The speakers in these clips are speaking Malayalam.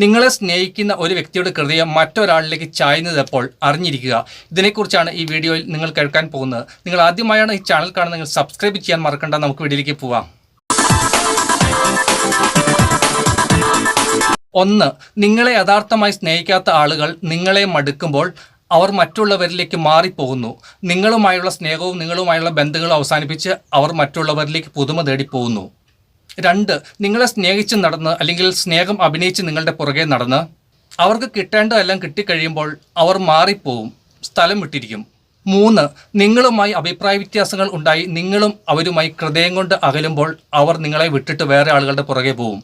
നിങ്ങളെ സ്നേഹിക്കുന്ന ഒരു വ്യക്തിയുടെ ഹൃദയം മറ്റൊരാളിലേക്ക് ചായുന്നത് എപ്പോൾ അറിഞ്ഞിരിക്കുക. ഇതിനെക്കുറിച്ചാണ് ഈ വീഡിയോയിൽ നിങ്ങൾ കേൾക്കാൻ പോകുന്നത്. നിങ്ങൾ ആദ്യമായാണ് ഈ ചാനൽ കാണുന്നതെങ്കിൽ സബ്സ്ക്രൈബ് ചെയ്യാൻ മറക്കണ്ട. നമുക്ക് വീഡിയോയിലേക്ക് പോവാം. ഒന്ന് നിങ്ങളെ യഥാർത്ഥമായി സ്നേഹിക്കാത്ത ആളുകൾ നിങ്ങളെ മടുക്കുമ്പോൾ അവർ മറ്റുള്ളവരിലേക്ക് മാറിപ്പോകുന്നു. നിങ്ങളുമായുള്ള സ്നേഹവും നിങ്ങളുമായുള്ള ബന്ധങ്ങളും അവസാനിപ്പിച്ച് അവർ മറ്റുള്ളവരിലേക്ക് പുതുമ തേടി പോകുന്നു രണ്ട് നിങ്ങളെ സ്നേഹിച്ച് നടന്ന് അല്ലെങ്കിൽ സ്നേഹം അഭിനയിച്ച് നിങ്ങളുടെ പുറകെ നടന്ന് അവർക്ക് കിട്ടേണ്ടതെല്ലാം കിട്ടിക്കഴിയുമ്പോൾ അവർ മാറിപ്പോവും സ്ഥലം വിട്ടിരിക്കും. മൂന്ന് നിങ്ങളുമായി അഭിപ്രായ വ്യത്യാസങ്ങൾ ഉണ്ടായി നിങ്ങളും അവരുമായി ഹൃദയം കൊണ്ട് അകലുമ്പോൾ അവർ നിങ്ങളെ വിട്ടിട്ട് വേറെ ആളുകളുടെ പുറകെ പോവും.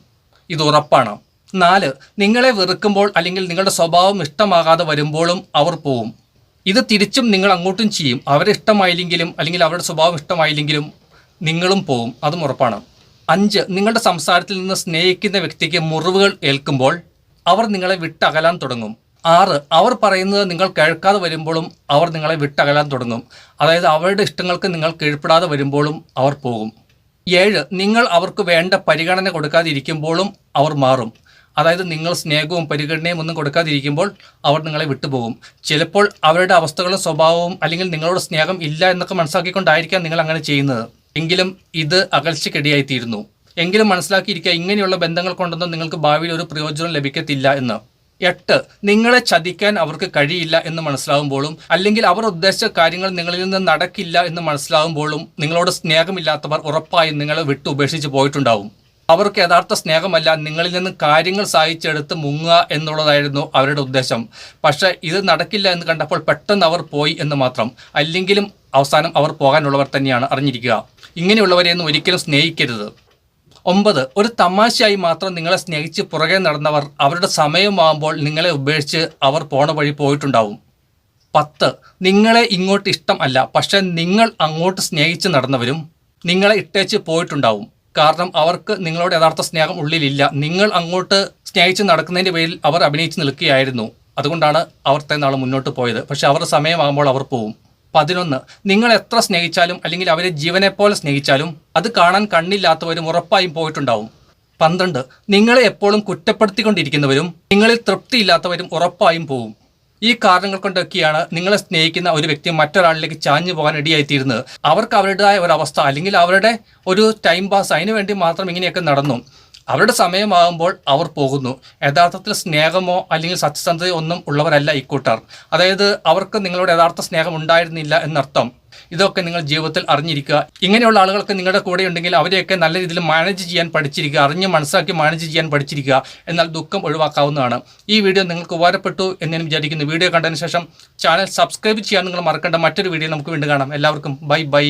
ഇത് ഉറപ്പാണ്. നാല് നിങ്ങളെ വെറുക്കുമ്പോൾ അല്ലെങ്കിൽ നിങ്ങളുടെ സ്വഭാവം ഇഷ്ടമാകാതെ വരുമ്പോഴും അവർ പോവും. ഇത് തിരിച്ചും നിങ്ങൾ അങ്ങോട്ടും ചെയ്യും. അവരെ ഇഷ്ടമായില്ലെങ്കിലും അല്ലെങ്കിൽ അവരുടെ സ്വഭാവം ഇഷ്ടമായില്ലെങ്കിലും നിങ്ങളും പോവും. അതും ഉറപ്പാണ്. അഞ്ച് നിങ്ങളുടെ സംസാരത്തിൽ നിന്ന് സ്നേഹിക്കുന്ന വ്യക്തിക്ക് മുറിവുകൾ ഏൽക്കുമ്പോൾ അവർ നിങ്ങളെ വിട്ടകലാൻ തുടങ്ങും. ആറ് അവർ പറയുന്നത് നിങ്ങൾ കേൾക്കാതെ വരുമ്പോഴും അവർ നിങ്ങളെ വിട്ടകലാൻ തുടങ്ങും. അതായത് അവരുടെ ഇഷ്ടങ്ങൾക്ക് നിങ്ങൾ കീഴ്പ്പെടാതെ വരുമ്പോഴും അവർ പോകും. ഏഴ് നിങ്ങൾ അവർക്ക് വേണ്ട പരിഗണന കൊടുക്കാതിരിക്കുമ്പോഴും അവർ മാറും. അതായത് നിങ്ങൾ സ്നേഹവും പരിഗണനയും ഒന്നും കൊടുക്കാതിരിക്കുമ്പോൾ അവർ നിങ്ങളെ വിട്ടുപോകും. ചിലപ്പോൾ അവരുടെ അവസ്ഥകളും സ്വഭാവവും അല്ലെങ്കിൽ നിങ്ങളോട് സ്നേഹം ഇല്ല എന്നൊക്കെ മനസ്സിലാക്കിക്കൊണ്ടായിരിക്കാം നിങ്ങൾ അങ്ങനെ ചെയ്യുന്നത്. എങ്കിലും ഇത് അകൽച്ചയ്ക്കിടയായിത്തീരുന്നു. എങ്കിലും മനസ്സിലാക്കിയിരിക്കുക ഇങ്ങനെയുള്ള ബന്ധങ്ങൾ കൊണ്ടൊന്നും നിങ്ങൾക്ക് ഭാവിയിൽ ഒരു പ്രയോജനം ലഭിക്കത്തില്ല എന്ന്. എട്ട് നിങ്ങളെ ചതിക്കാൻ അവർക്ക് കഴിയില്ല എന്ന് മനസ്സിലാവുമ്പോഴും അല്ലെങ്കിൽ അവർ ഉദ്ദേശിച്ച കാര്യങ്ങൾ നിങ്ങളിൽ നിന്ന് നടക്കില്ല എന്ന് മനസ്സിലാവുമ്പോഴും നിങ്ങളോട് സ്നേഹമില്ലാത്തവർ ഉറപ്പായും നിങ്ങളെ വിട്ടു ഉപേക്ഷിച്ച് പോയിട്ടുണ്ടാവും. അവർക്ക് യഥാർത്ഥ സ്നേഹമല്ല നിങ്ങളിൽ നിന്ന് കാര്യങ്ങൾ സഹിച്ചെടുത്ത് മുങ്ങുക എന്നുള്ളതായിരുന്നു അവരുടെ ഉദ്ദേശം. പക്ഷേ ഇത് നടക്കില്ല എന്ന് കണ്ടപ്പോൾ പെട്ടെന്ന് അവർ പോയി എന്ന് മാത്രം അല്ലെങ്കിലും അവസാനം അവർ പോകാനുള്ളവർ തന്നെയാണ് അറിഞ്ഞിരിക്കുക. ഇങ്ങനെയുള്ളവരെയൊന്നും ഒരിക്കലും സ്നേഹിക്കരുത്. ഒമ്പത് ഒരു തമാശയായി മാത്രം നിങ്ങളെ സ്നേഹിച്ച് പുറകെ നടന്നവർ അവരുടെ സമയമാകുമ്പോൾ നിങ്ങളെ ഉപേക്ഷിച്ച് അവർ പോണ വഴി പോയിട്ടുണ്ടാവും. പത്ത് നിങ്ങളെ ഇങ്ങോട്ട് ഇഷ്ടം അല്ല പക്ഷെ നിങ്ങൾ അങ്ങോട്ട് സ്നേഹിച്ച് നടന്നവരും നിങ്ങളെ ഇട്ടേച്ച് പോയിട്ടുണ്ടാവും. കാരണം അവർക്ക് നിങ്ങളോട് യഥാർത്ഥ സ്നേഹം ഉള്ളിലില്ല. നിങ്ങൾ അങ്ങോട്ട് സ്നേഹിച്ച് നടക്കുന്നതിന്റെ പേരിൽ അവർ അഭിനയിച്ച് നിൽക്കുകയായിരുന്നു. അതുകൊണ്ടാണ് അവർ നാൾ മുന്നോട്ട് പോയത്. പക്ഷെ അവരുടെ സമയമാകുമ്പോൾ അവർ പോവും. പതിനൊന്ന്. നിങ്ങൾ എത്ര സ്നേഹിച്ചാലും അല്ലെങ്കിൽ അവരെ ജീവനെപ്പോലെ സ്നേഹിച്ചാലും അത് കാണാൻ കണ്ണില്ലാത്തവരും ഉറപ്പായും പോയിട്ടുണ്ടാവും. പന്ത്രണ്ട്. നിങ്ങളെ എപ്പോഴും കുറ്റപ്പെടുത്തിക്കൊണ്ടിരിക്കുന്നവരും നിങ്ങളിൽ തൃപ്തിയില്ലാത്തവരും ഉറപ്പായും പോവും. ഈ കാരണങ്ങൾ കൊണ്ടൊക്കെയാണ് നിങ്ങളെ സ്നേഹിക്കുന്ന ഒരു വ്യക്തി മറ്റൊരാളിലേക്ക് ചാഞ്ഞു പോകാൻ ഇടയായിത്തീരുന്നത് അവർക്ക് അവരുടേതായ ഒരു അവസ്ഥ അല്ലെങ്കിൽ അവരുടെ ഒരു ടൈം പാസ് അതിനു വേണ്ടി മാത്രം ഇങ്ങനെയൊക്കെ നടന്നു. അവരുടെ സമയമാകുമ്പോൾ അവർ പോകുന്നു. യഥാർത്ഥത്തിൽ സ്നേഹമോ അല്ലെങ്കിൽ സത്യസന്ധതയോ ഒന്നും ഉള്ളവരല്ല ഇക്കൂട്ടർ അതായത് അവർക്ക് നിങ്ങളോട് യഥാർത്ഥ സ്നേഹം ഉണ്ടായിരുന്നില്ല എന്നർത്ഥം. ഇതൊക്കെ നിങ്ങൾ ജീവിതത്തിൽ അറിഞ്ഞിരിക്കുക. ഇങ്ങനെയുള്ള ആളുകൾക്ക് നിങ്ങളുടെ കൂടെ ഉണ്ടെങ്കിൽ അവരെയൊക്കെ നല്ല രീതിയിൽ മാനേജ് ചെയ്യാൻ പഠിച്ചിരിക്കുക. അറിഞ്ഞ് മനസ്സാക്കി മാനേജ് ചെയ്യാൻ പഠിച്ചിരിക്കുക. എന്നാൽ ദുഃഖം ഒഴിവാക്കാവുന്നതാണ്. ഈ വീഡിയോ നിങ്ങൾക്ക് ഉപകാരപ്പെട്ടു എന്ന് ഞാൻ വിചാരിക്കുന്നു. വീഡിയോ കണ്ടതിന് ശേഷം ചാനൽ സബ്സ്ക്രൈബ് ചെയ്യാൻ നിങ്ങൾ മറക്കേണ്ട. മറ്റൊരു വീഡിയോ നമുക്ക് വീണ്ടും കാണാം. എല്ലാവർക്കും ബൈ ബൈ